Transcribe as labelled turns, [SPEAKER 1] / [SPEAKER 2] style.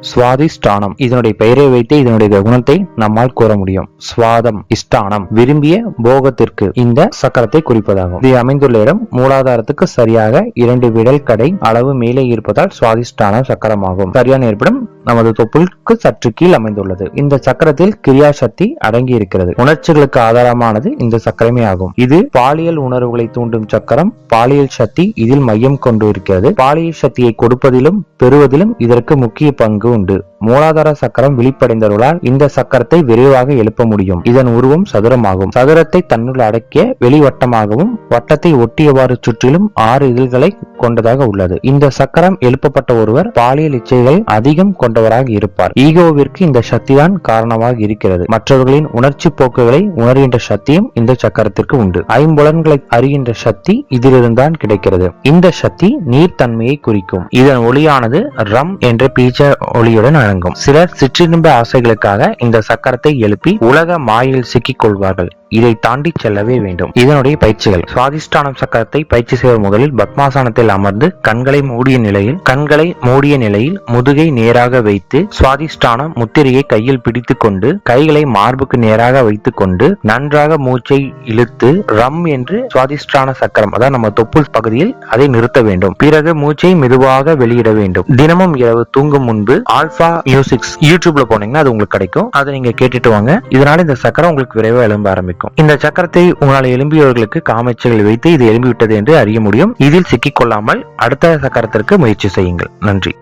[SPEAKER 1] சுவாதிஷ்டானம். இதனுடைய பெயரை வைத்து இதனுடைய குணத்தை நம்மால் கூற முடியும். சுவாதம் இஷ்டானம் விரும்பிய போகத்திற்கு இந்த சக்கரத்தை குறிப்பதாகும். இது அமைந்துள்ள இடம் மூலாதாரத்துக்கு சரியாக இரண்டு விடல் கடை அளவு மேலே இருப்பதால் சுவாதிஷ்டான சக்கரமாகும். சரியான இருப்பிடம் நமது தொப்புளுக்கு சற்று கீழ் அமைந்துள்ளது. இந்த சக்கரத்தில் கிரியா சக்தி அடங்கி இருக்கிறது உணர்ச்சிகளுக்கு ஆதாரமானது இந்த சக்கரமே ஆகும். இது பாலியல் உணர்வுகளை தூண்டும் சக்கரம். பாலியல் சக்தி இதில் மையம் கொண்டு இருக்கிறது. பாலியல் சக்தியை கொடுப்பதிலும் பெறுவதிலும் இதற்கு முக்கிய பங்கு உண்டு. மூலாதார சக்கரம் விழிப்படைந்தவர்களால் இந்த சக்கரத்தை விரைவாக எழுப்ப முடியும். இதன் உருவம் சதுரமாகும். சதுரத்தை தன்னுள் அடக்கிய வெளிவட்டமாகவும் வட்டத்தை ஒட்டியவாறு சுற்றிலும் ஆறு இதழ்களை கொண்டதாக உள்ளது. இந்த சக்கரம் எழுப்பப்பட்ட ஒருவர் பாலியல் இச்சைகள் அதிகம் கொண்டவராக இருப்பார். ஈகோவிற்கு இந்த சக்திதான் காரணமாக இருக்கிறது. மற்றவர்களின் உணர்ச்சி போக்குகளை உணர்கின்ற சக்தியும் இந்த சக்கரத்திற்கு உண்டு. ஐம்புலன்களை அறிகின்ற சக்தி இதிலிருந்தான் கிடைக்கிறது. இந்த சக்தி நீர்த்தன்மையை குறிக்கும். இதன் ஒளியானது ரம் என்ற பீச்ச ஒளியுடன் அடங்கும் சிலர் சிற்றின்ப ஆசைகளுக்காக இந்த சக்கரத்தை எழுப்பி உலக மாயில் சிக்கிக் கொள்வார்கள். இதை தாண்டி செல்லவே வேண்டும். இதனுடைய பயிற்சிகள். சுவாதிஷ்டானம் சக்கரத்தை பயிற்சி செய்வது முதலில் பத்மாசனத்தில் அமர்ந்து கண்களை மூடிய நிலையில் கண்களை மூடிய நிலையில் முதுகை நேராக வைத்து சுவாதிஷ்டானம் முத்திரையை கையில் பிடித்துக் கொண்டு கைகளை மார்புக்கு நேராக வைத்துக் கொண்டு நன்றாக மூச்சை இழுத்து ரம் என்று சுவாதிஷ்டான சக்கரம் அதாவது நம்ம தொப்புள் பகுதியில் அதை நிறுத்த வேண்டும். பிறகு மூச்சை மெதுவாக வெளியிட வேண்டும். தினமும் இரவு தூங்கும் முன்பு ஆல்பா மியூசிக்ஸ் யூடியூப்ல போனீங்கன்னா அது உங்களுக்கு கிடைக்கும். அதை நீங்க கேட்டுட்டு வாங்க. இதனால இந்த சக்கரம் உங்களுக்கு விரைவாக எழும்ப ஆரம்பிக்கும். இந்த சக்கரத்தை உங்களால் எழும்பியவர்களுக்கு காமெச்சைகள் வைத்து இது எழும்பிவிட்டது என்று அறிய முடியும். இதில் சிக்கிக்கொள்ளாமல் அடுத்த சக்கரத்திற்கு முயற்சி செய்யுங்கள். நன்றி.